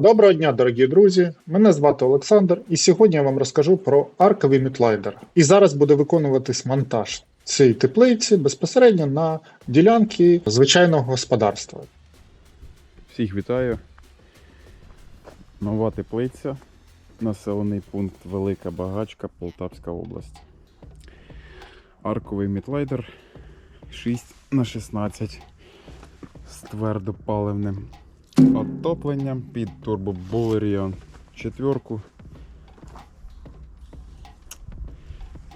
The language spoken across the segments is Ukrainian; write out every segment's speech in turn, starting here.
Доброго дня, дорогі друзі! Мене звати Олександр, і сьогодні я вам розкажу про арковий мітлайдер. І зараз буде виконуватись монтаж цієї теплиці безпосередньо на ділянки звичайного господарства. Всіх вітаю. Нова теплиця. Населений пункт Велика Багачка, Полтавська область. Арковий мітлайдер 6 на 16 з твердопаливним отопленням під турбобулеріон четверку.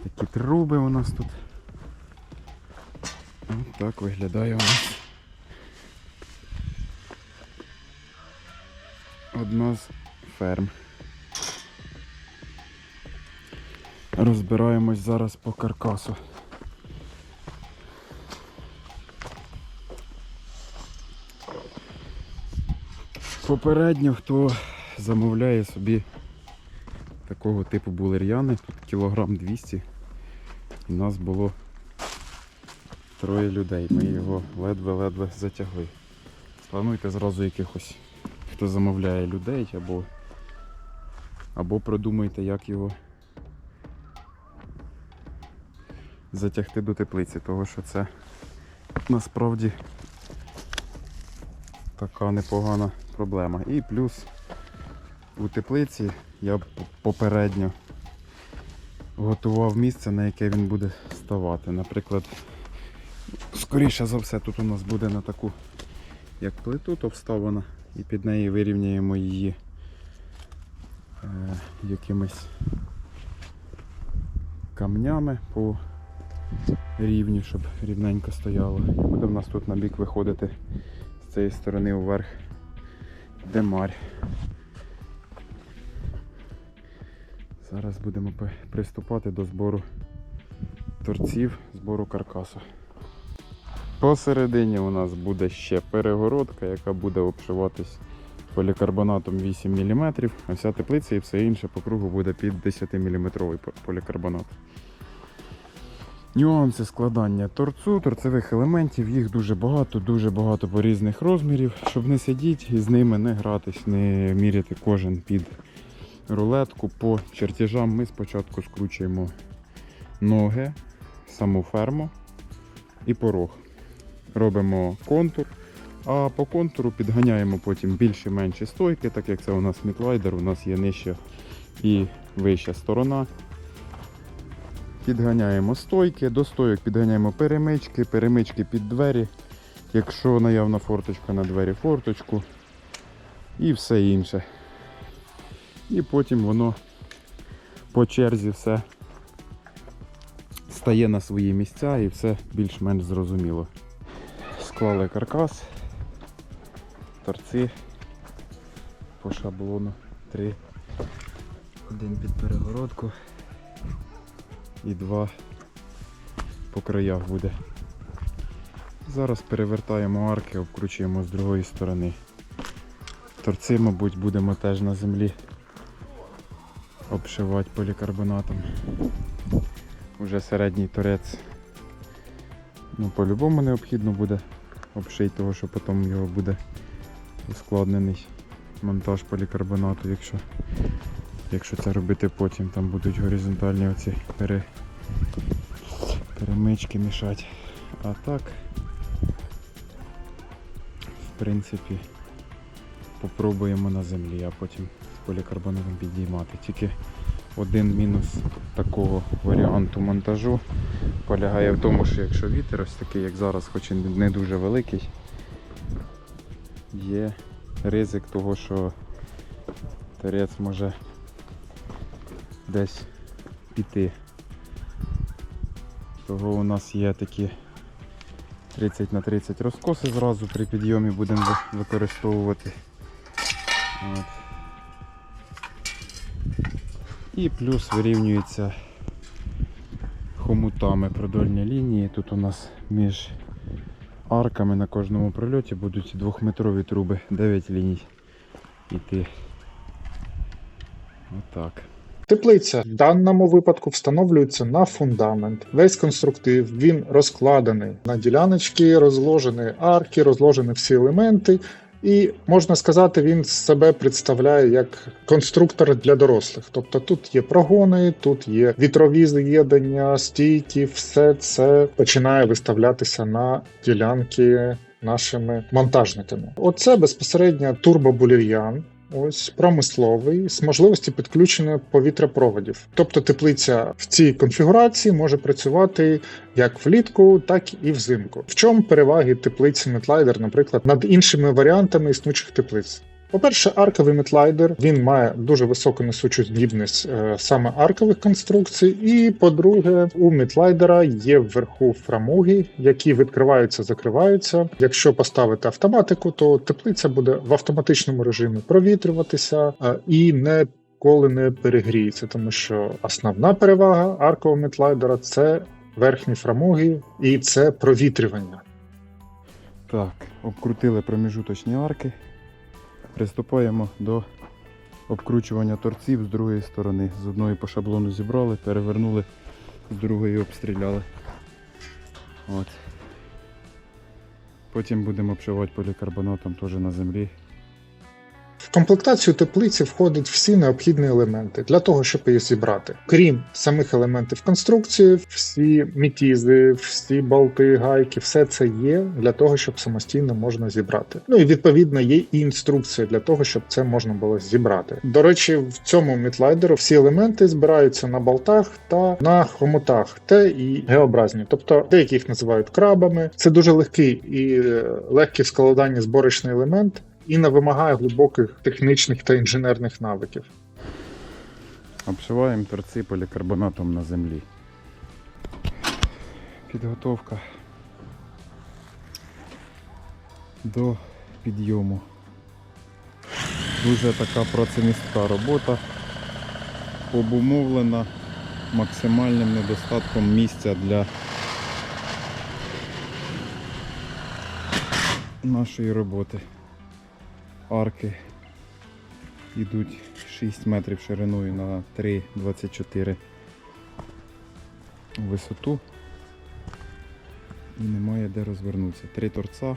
Такі труби у нас тут. Ось так виглядає у нас. одна з ферм. Розбираємось зараз по каркасу. Попередньо хто замовляє собі такого типу булер'яни, тут кілограм 200. І нас було троє людей. Ми його ледве-ледве затягли. Плануйте зразу якихось хто замовляє людей або, або продумайте, як його затягти до теплиці, тому що це насправді така непогана проблема. І плюс у теплиці я попередньо готував місце, на яке він буде ставати. Наприклад, скоріше за все, тут у нас буде на таку як плиту, то вставлена і під неї вирівняємо її е, якимись камнями по рівню, щоб рівненько стояло. Буде в нас тут на бік виходити цієї сторони вверх демарь. Зараз будемо приступати до збору торців, збору каркасу. Посередині у нас буде ще перегородка, яка буде обшиватись полікарбонатом 8 мм, а вся теплиця і все інше по кругу буде під 10 мм полікарбонат. Нюанси складання торцу, торцевих елементів, їх дуже багато, дуже багато по різних розмірів, щоб не сидіти і з ними не гратись, не міряти кожен під рулетку. По чертежам ми спочатку скручуємо ноги, саму ферму і порог робимо контур, а по контуру підганяємо потім більші менші стойки, так як це у нас мітлайдер, у нас є нижча і вища сторона. Підганяємо стойки, до стойок підганяємо перемички, перемички під двері. Якщо наявна форточка на двері форточку і все інше. І потім воно по черзі все стає на свої місця і все більш-менш зрозуміло склали каркас, торці по шаблону. Три. Один під перегородку і два по краях буде. Зараз перевертаємо арки, обкручуємо з другої сторони. Торці, мабуть, будемо теж на землі обшивати полікарбонатом. Уже середній торець ну, по-любому необхідно буде обшить, того що потім його буде ускладнений монтаж полікарбонату, якщо якщо це робити потім, там будуть горизонтальні оці пере, перемички мішати. А так, в принципі, попробуємо на землі, а потім з полікарбонатом підіймати. Тільки один мінус такого варіанту монтажу полягає в тому, що якщо вітер ось такий, як зараз, хоч і не дуже великий, є ризик того, що торець може десь піти. Того у нас є такі 30 на 30 розкоси зразу при підйомі будемо використовувати. От. І плюс вирівнюється хомутами продольні лінії. Тут у нас між арками на кожному прольоті будуть двохметрові труби, 9 ліній іти. Отак. Теплиця в даному випадку встановлюється на фундамент. Весь конструктив він розкладений на діляночки, розложені арки, розложені всі елементи. І можна сказати, він себе представляє як конструктор для дорослих. Тобто тут є прогони, тут є вітрові з'єднання, стійки, все це починає виставлятися на ділянки нашими монтажниками. Оце безпосередньо турбобулір'ян. Ось промисловий з можливості підключення повітряпроводів. Тобто теплиця в цій конфігурації може працювати як влітку, так і взимку. В чому переваги теплиці Метлайдер, наприклад, над іншими варіантами існуючих теплиць? По-перше, арковий метлайдер він має дуже високу несучу здібність е, саме аркових конструкцій. І по-друге, у метлайдера є вверху фрамуги, які відкриваються, закриваються. Якщо поставити автоматику, то теплиця буде в автоматичному режимі провітрюватися е, і не коли не перегріється, тому що основна перевага аркового метлайдера це верхні фрамуги і це провітрювання. Так, обкрутили проміжуточні арки. Приступаємо до обкручування торців з другої сторони. З одної по шаблону зібрали, перевернули, з другої обстріляли. От. Потім будемо обшивати полікарбонатом теж на землі. В комплектацію теплиці входять всі необхідні елементи для того, щоб її зібрати. Крім самих елементів конструкції, всі мітізи, всі болти, гайки, все це є для того, щоб самостійно можна зібрати. Ну і відповідно є і інструкція для того, щоб це можна було зібрати. До речі, в цьому мітлайдеру всі елементи збираються на болтах та на хомутах, Т і геобразні. Тобто деякі їх називають крабами. Це дуже легкий і е, легкий в складанні зборочний елемент і не вимагає глибоких технічних та інженерних навиків. Обшиваємо торці полікарбонатом на землі. Підготовка до підйому. Дуже така працемістка робота, обумовлена максимальним недостатком місця для нашої роботи. Арки йдуть 6 метрів шириною на 3,24 висоту. І немає де розвернутися. Три торца.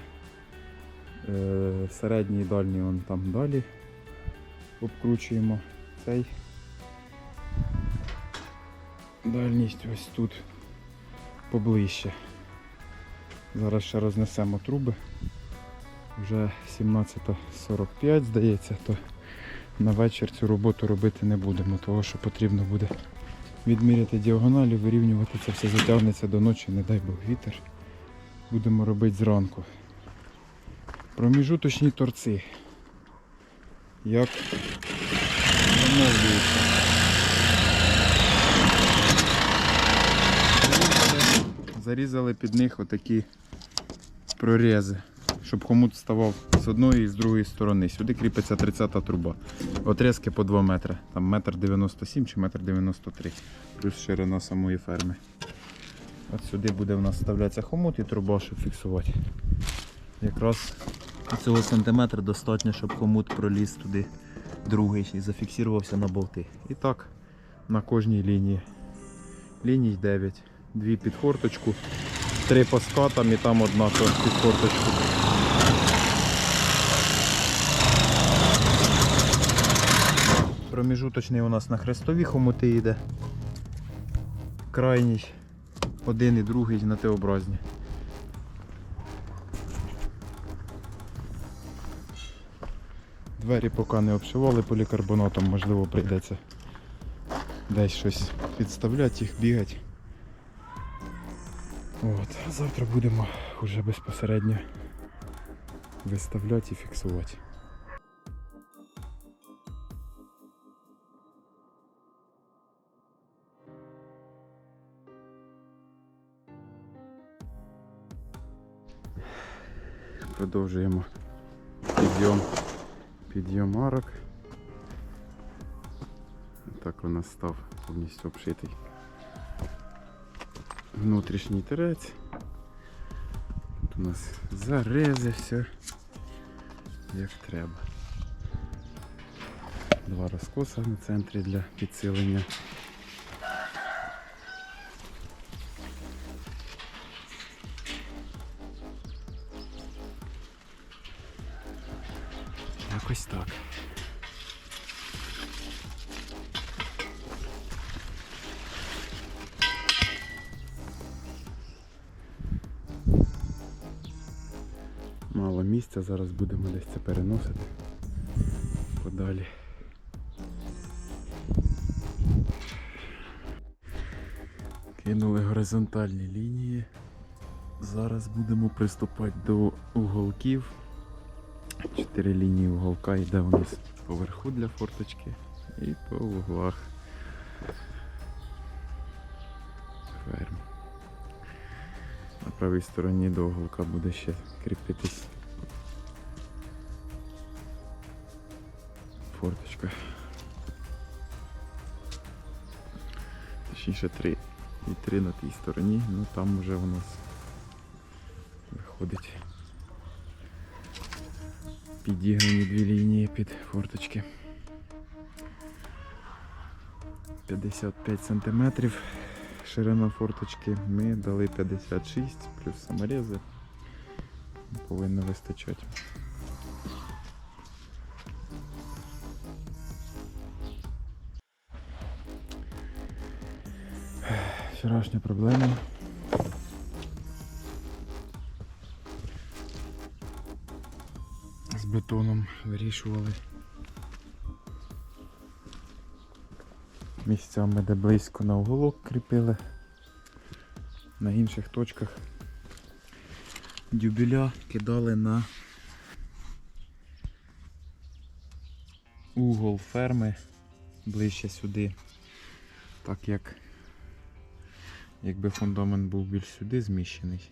Е, середній і дальній он там далі. Обкручуємо цей. Дальність ось тут поближче. Зараз ще рознесемо труби. Вже 17.45 здається, то на вечір цю роботу робити не будемо, того що потрібно буде відміряти діагоналі, вирівнювати це все затягнеться до ночі, не дай Бог вітер. Будемо робити зранку. Проміжуточні торці. Як замовлюється. Зарізали під них отакі прорізи, щоб хомут ставав з одної і з другої сторони. Сюди кріпиться 30-та труба. Отрізки по 2 метри. Там метр 97 чи метр 93, плюс ширина самої ферми. От сюди буде в нас вставлятися хомут і труба, щоб фіксувати. Якраз цього сантиметра достатньо, щоб хомут проліз туди другий і зафіксувався на болти. І так на кожній лінії. Ліній 9. Дві під хорточку, три по скатам і там одна під хорточку. Проміжуточний у нас на хрестові хомути йде. Крайній один і другий на Т-образні. Двері поки не обшивали полікарбонатом, можливо прийдеться десь щось підставляти їх, бігати. От, завтра будемо вже безпосередньо виставляти і фіксувати. Продовжуємо підйом, підйом арок. Так у нас став повністю обшитий внутрішній терець. Тут у нас зарези, все як треба. Два розкоса на центрі для підсилення. Якось так. Мало місця, зараз будемо десь це переносити подалі. Кинули горизонтальні лінії. Зараз будемо приступати до уголків. Чотири лінії уголка йде у нас поверху для форточки і по углах ферм. На правій стороні до уголка буде ще кріпитись форточка. Точніше три. І три на тій стороні, ну там вже у нас виходить підігнані дві лінії під форточки. 55 сантиметрів ширина форточки. Ми дали 56 плюс саморези. Повинно вистачати. Вчорашня проблема. Бетоном вирішували. Місцями, де близько на уголок кріпили. На інших точках дюбеля кидали на угол ферми ближче сюди. Так як якби фундамент був більш сюди зміщений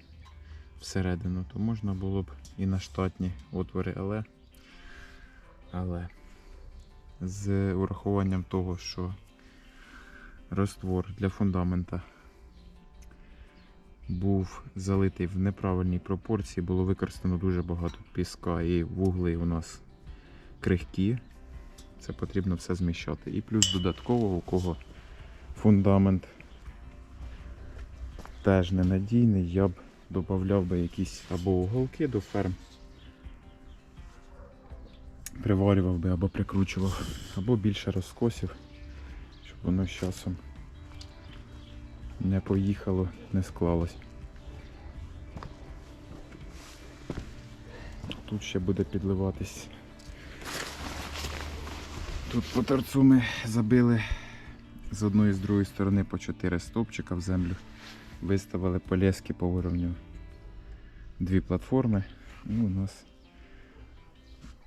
всередину, то можна було б і на штатні отвори, але, але з урахуванням того, що роствор для фундамента був залитий в неправильній пропорції, було використано дуже багато піска і вугли у нас крихкі. Це потрібно все зміщати. І плюс додатково, у кого фундамент теж ненадійний, я б додавав би якісь або уголки до ферм, приварював би або прикручував, або більше розкосів, щоб воно з часом не поїхало, не склалось. Тут ще буде підливатись. Тут по торцу ми забили з одної з другої сторони по 4 стовпчика в землю. Виставили полески по уровню дві платформи. І у нас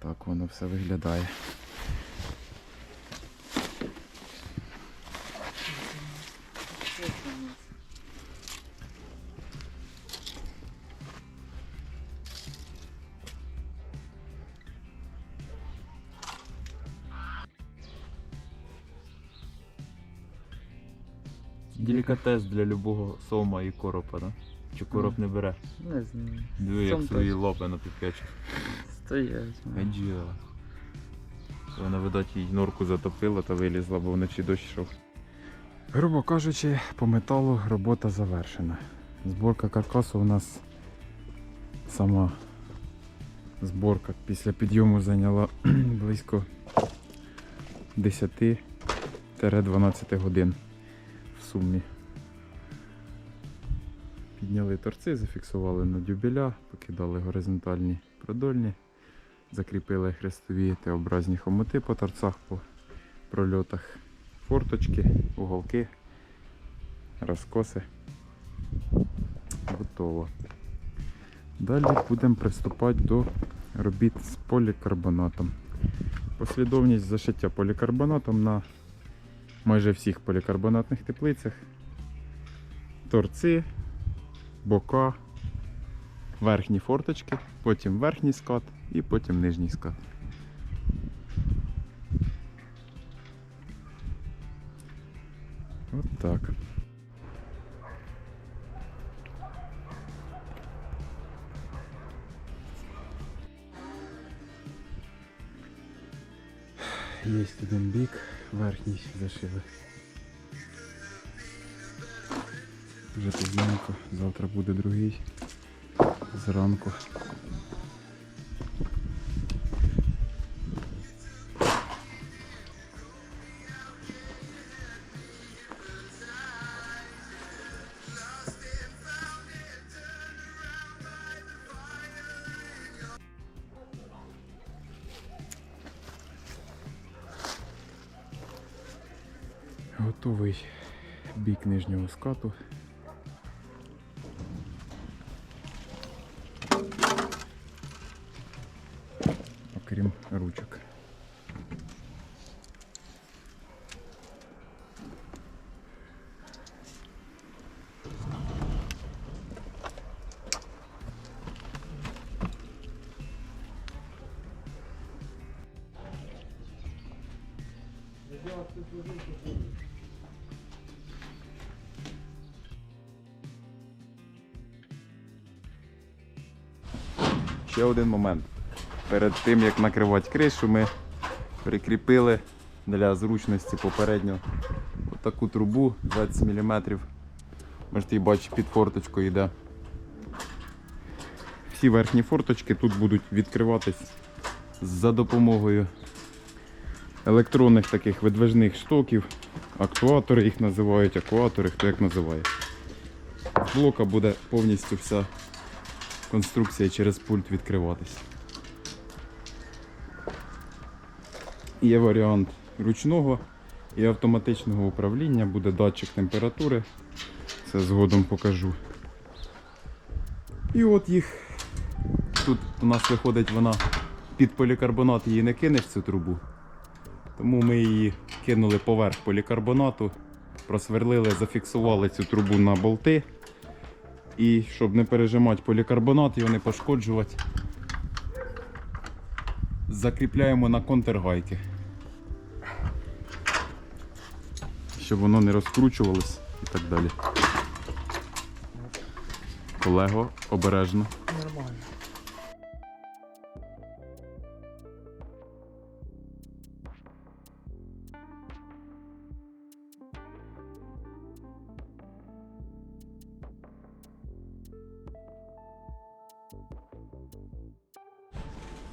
так воно все виглядає. Делікатес для любого сома і коропа, да? Чи короб не бере? Не знаю. Диви, як Сом свої так. лапи на підкачі. Стоять. Аджа. Вона, видать, їй норку затопила та вилізла, бо вночі дощ йшов. Грубо кажучи, по металу робота завершена. Зборка каркасу у нас сама зборка після підйому зайняла близько 10-12 годин в сумі. Підняли торці, зафіксували на дюбеля, покидали горизонтальні продольні, закріпили хрестові Т-образні хомути по торцах по прольотах форточки, уголки, розкоси. Готово. Далі будемо приступати до робіт з полікарбонатом. Послідовність зашиття полікарбонатом на майже всіх полікарбонатних теплицях. Торці, бока, верхні форточки, потім верхній скат і потім нижній скат. От так. Є один бік, верхній зашили. Вже пізненько, завтра буде другий зранку. Готовий бік нижнього скату. Ще один момент. Перед тим як накривати кришу, ми прикріпили для зручності попередньо таку трубу 20 мм. Можете її бачити, під форточкою йде. Всі верхні форточки тут будуть відкриватись за допомогою електронних таких видвижних штоків. Актуатори їх називають, акуатори, хто як називає. З блока буде повністю вся конструкція через пульт відкриватись. Є варіант ручного і автоматичного управління, буде датчик температури. Це згодом покажу. І от їх тут у нас виходить вона під полікарбонат її не кинеш цю трубу. Тому ми її кинули поверх полікарбонату, просверлили, зафіксували цю трубу на болти. І щоб не пережимати полікарбонат, його не пошкоджувати, закріпляємо на контргайки. Щоб воно не розкручувалось і так далі. Колего, обережно. Нормально.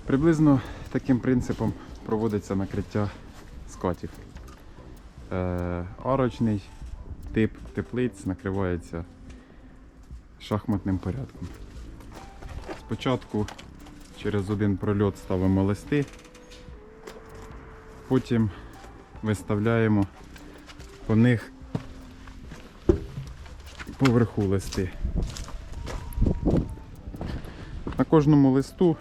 Приблизно таким принципом проводиться накриття скатів. Е, арочний тип теплиць накривається шахматним порядком. Спочатку через один прольот ставимо листи, потім виставляємо по них поверху листи. На кожному листу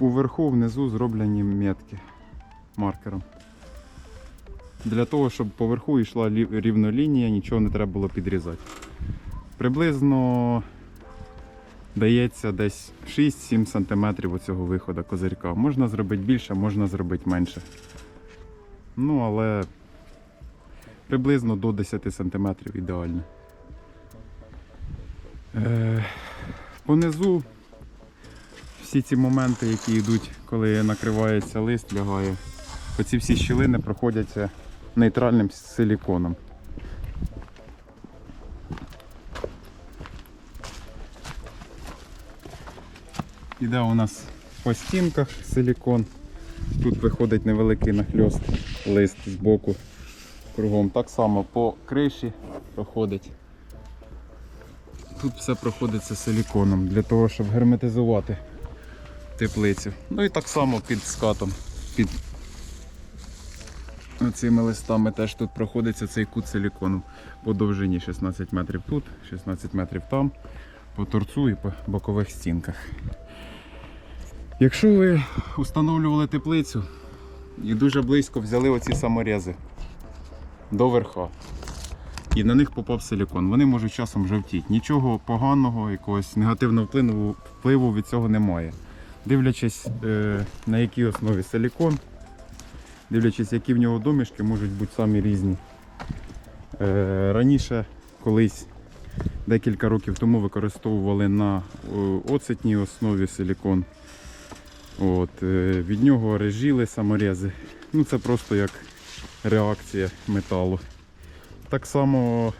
уверху внизу зроблені метки маркером. Для того, щоб поверху йшла рівна лінія, нічого не треба було підрізати. Приблизно дається десь 6-7 см оцього виходу козирька. Можна зробити більше, можна зробити менше. Ну, але приблизно до 10 см ідеально. Е, понизу всі ці моменти, які йдуть, коли накривається лист, лягає, оці всі щілини проходяться нейтральним силіконом. Іде у нас по стінках силікон. Тут виходить невеликий нахльост, лист з боку кругом. Так само по криші проходить. Тут все проходиться силіконом для того, щоб герметизувати теплицю. Ну і так само під скатом, під цими листами теж тут проходиться цей кут силікону по довжині 16 метрів тут, 16 метрів там, по торцу і по бокових стінках. Якщо ви встановлювали теплицю і дуже близько взяли оці саморези до верха, і на них попав силікон, вони можуть часом жовтіти. Нічого поганого, якогось негативного впливу, від цього немає. Дивлячись, е, на якій основі силікон, дивлячись, які в нього домішки, можуть бути самі різні. Е, раніше, колись, декілька років тому використовували на е, оцетній основі силікон. От, від нього режіли саморези. Ну, це просто як реакція металу. Так само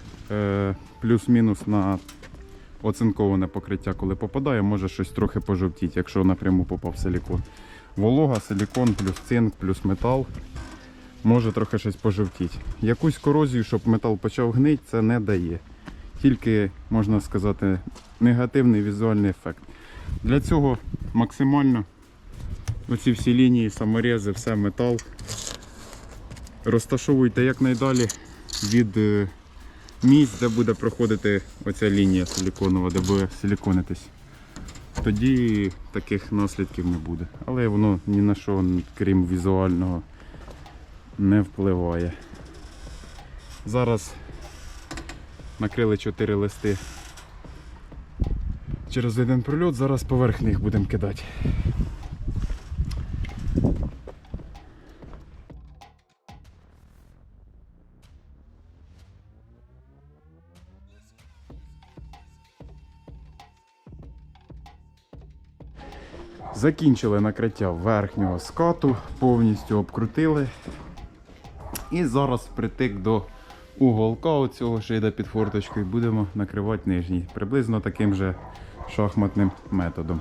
плюс-мінус на оцинковане покриття, коли попадає, може щось трохи пожовтіти, якщо напряму попав силікон. Волога, силікон, плюс цинк, плюс метал. Може трохи щось пожовтіти. Якусь корозію, щоб метал почав гнити, це не дає. Тільки, можна сказати, негативний візуальний ефект. Для цього максимально оці всі лінії, саморези, все метал розташовуйте якнайдалі від е, місць, де буде проходити оця лінія силіконова, де буде силіконитись. Тоді таких наслідків не буде. Але воно ні на що, крім візуального, не впливає. Зараз накрили 4 листи через один прольот, зараз поверх них будемо кидати. Закінчили накриття верхнього скату, повністю обкрутили. І зараз притик до уголка оцього, йде під форточкою, будемо накривати нижній. Приблизно таким же шахматним методом.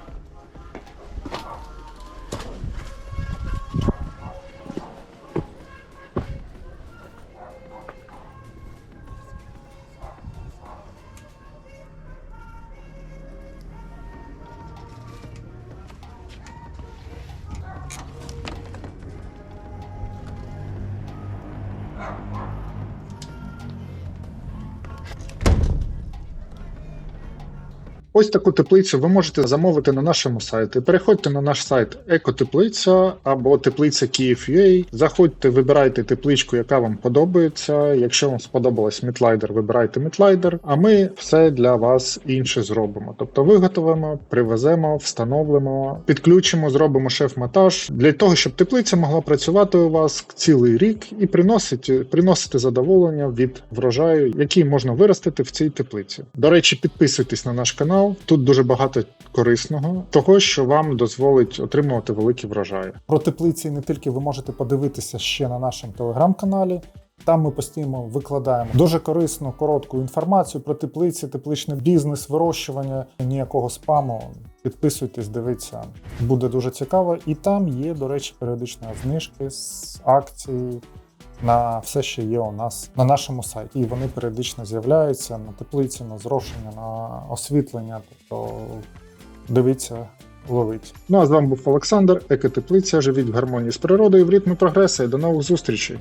Ось таку теплицю ви можете замовити на нашому сайті. Переходьте на наш сайт Екотеплиця або теплиця Київ.ua. Заходьте, вибирайте тепличку, яка вам подобається. Якщо вам сподобалась Мітлайдер, вибирайте Мітлайдер. А ми все для вас інше зробимо. Тобто виготовимо, привеземо, встановимо, підключимо, зробимо шеф-монтаж для того, щоб теплиця могла працювати у вас цілий рік і приносити, приносити задоволення від врожаю, який можна виростити в цій теплиці. До речі, підписуйтесь на наш канал. Тут дуже багато корисного, того, що вам дозволить отримувати великі врожаї. Про теплиці не тільки ви можете подивитися ще на нашому телеграм-каналі. Там ми постійно викладаємо дуже корисну, коротку інформацію про теплиці, тепличний бізнес, вирощування. Ніякого спаму. Підписуйтесь, дивіться, буде дуже цікаво. І там є, до речі, періодично знижки з акцій на все, що є у нас на нашому сайті. І вони періодично з'являються на теплиці, на зрошення, на освітлення. Тобто дивіться, ловить. Ну а з вами був Олександр, Екотеплиця. Живіть в гармонії з природою, в ритмі прогресу і до нових зустрічей.